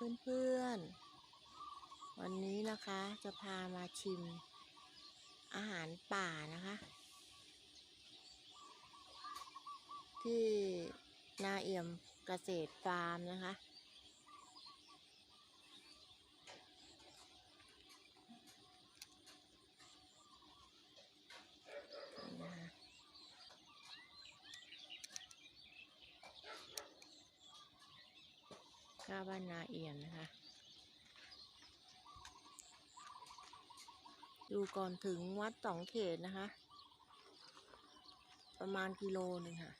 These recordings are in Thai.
เพื่อนๆ วันนี้นะคะจะพามาชิมอาหารป่านะคะ ที่นาเอี่ยมเกษตรฟาร์มนะคะ นี่นะคะข้าว บ้านนาเอี่ยมนะคะ อยู่ก่อนถึงวัดสองเขตนะคะ ประมาณกิโลหนึ่งค่ะ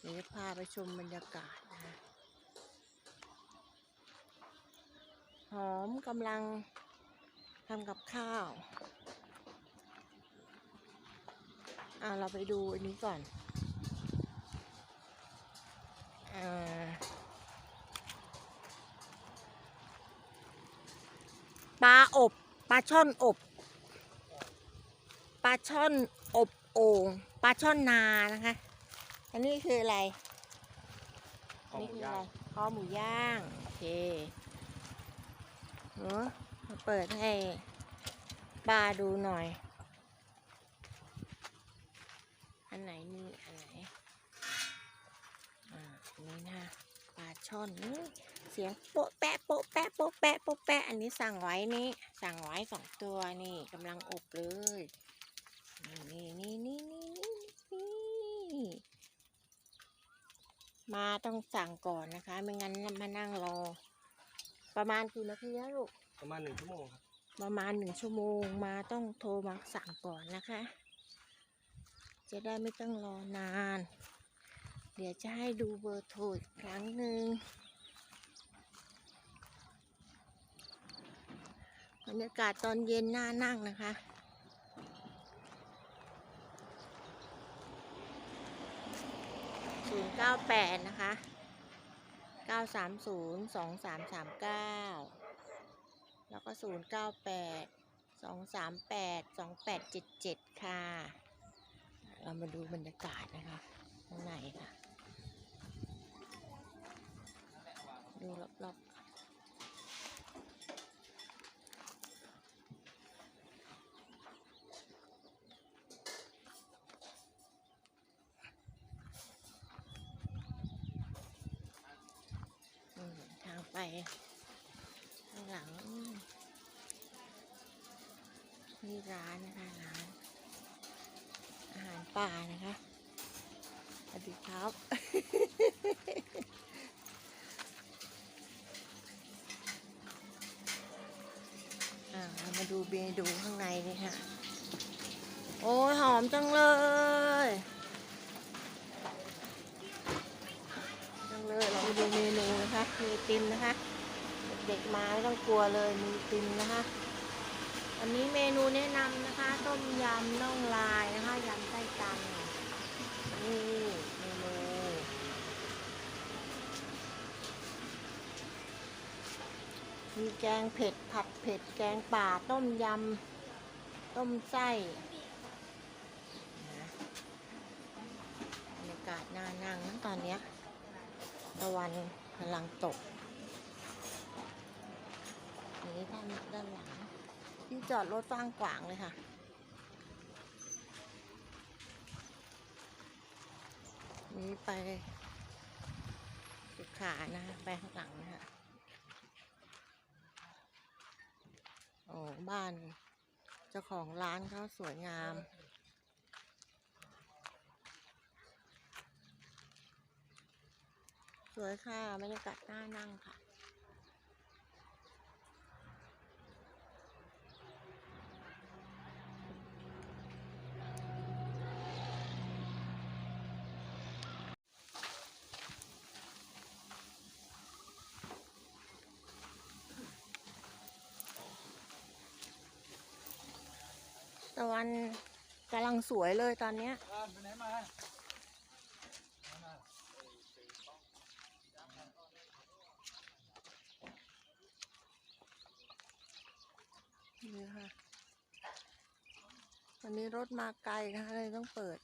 เดี๋ยวจะพาไปชมบรรยากาศนะคะหอมกำลังทำกับข้าว อ่าเราไปดูอันนี้ก่อน ปลาอบปลาช่อนอบปลาช่อนอบโอ่งปลาช่อนนานะคะ อันนี้คืออะไรข้าวหมูนี่คืย่างอะไรข้อหมูย่างโอเคเนอะมาเปิดให้ป้าดูหน่อย อันไหนมีอันไหนอ่าอั นี้นะปลาช่อนเสียงโปะแปะโปะแปะโปะแปะโปะแปะอันนี้สั่งไว้นี่สั่งไว้สองตัวนี่กำลังอบเลยนี่นี่นี่นี่นี่นี่มาต้องสั่งก่อนนะคะ ไม่งั้นมานั่งรอ ประมาณกี่นาทีนะลูกประมาณหนึ่งชั่วโมงครับประมาณหนึ่งชั่วโมงมาต้องโทรมาสั่งก่อนนะคะ จะได้ไม่ต้องรอนาน เดี๋ยวจะให้ดูเบอร์โทรอีกครั้งหนึ่งบรรยากาศตอนเย็นน่านั่งนะคะศูนย์เก้าแปดนะคะเก้าสามศูนย์สองสามสามเก้าแล้วก็ศูนย์เก้าแปดสองสามแปดสองแปดเจ็ดเจ็ดค่ะ เรามาดูบรรยากาศนะคะ ข้างในค่ะ ดู รอบๆอืมทางไปข้างหลังมนี่ร้านนะคะร้าน อาหารป่านะคะสวัสดีครับ อ่า เรามาดูข้างในนี่ค่ะ โอ้ยหอมจังเลยจังเลยเรามาดูเมนูนะคะมีติมนะคะ เด็กๆมาไม่ต้องกลัวเลยมีติมนะคะอันนี้เมนูแนะนำนะคะ ต้มยำน่องลายนะคะยำไส้ตันนี่เมีแกงเผ็ดผัดเผ็ดแกงป่าต้มยำ ต้มไส้บรรยากาศน่านั่งตอนเนี้ยตะวันกำลังตก อันนี้ด้านด้านหลัง ที่จอดรถกว้างกวางเลยค่ะนี้ไปสุขานะ ไปข้างหลังนะคะ โอ้บ้านเจ้าของร้านเขาสวยงาม สวยค่ะบรรยากาศน่านั่งค่ะ ตะวันกำลังสวยเลยตอนเนี้ยไปไหนมานี่ค่ะวันนี้รถมาไกลนะคะเลยต้องเปิด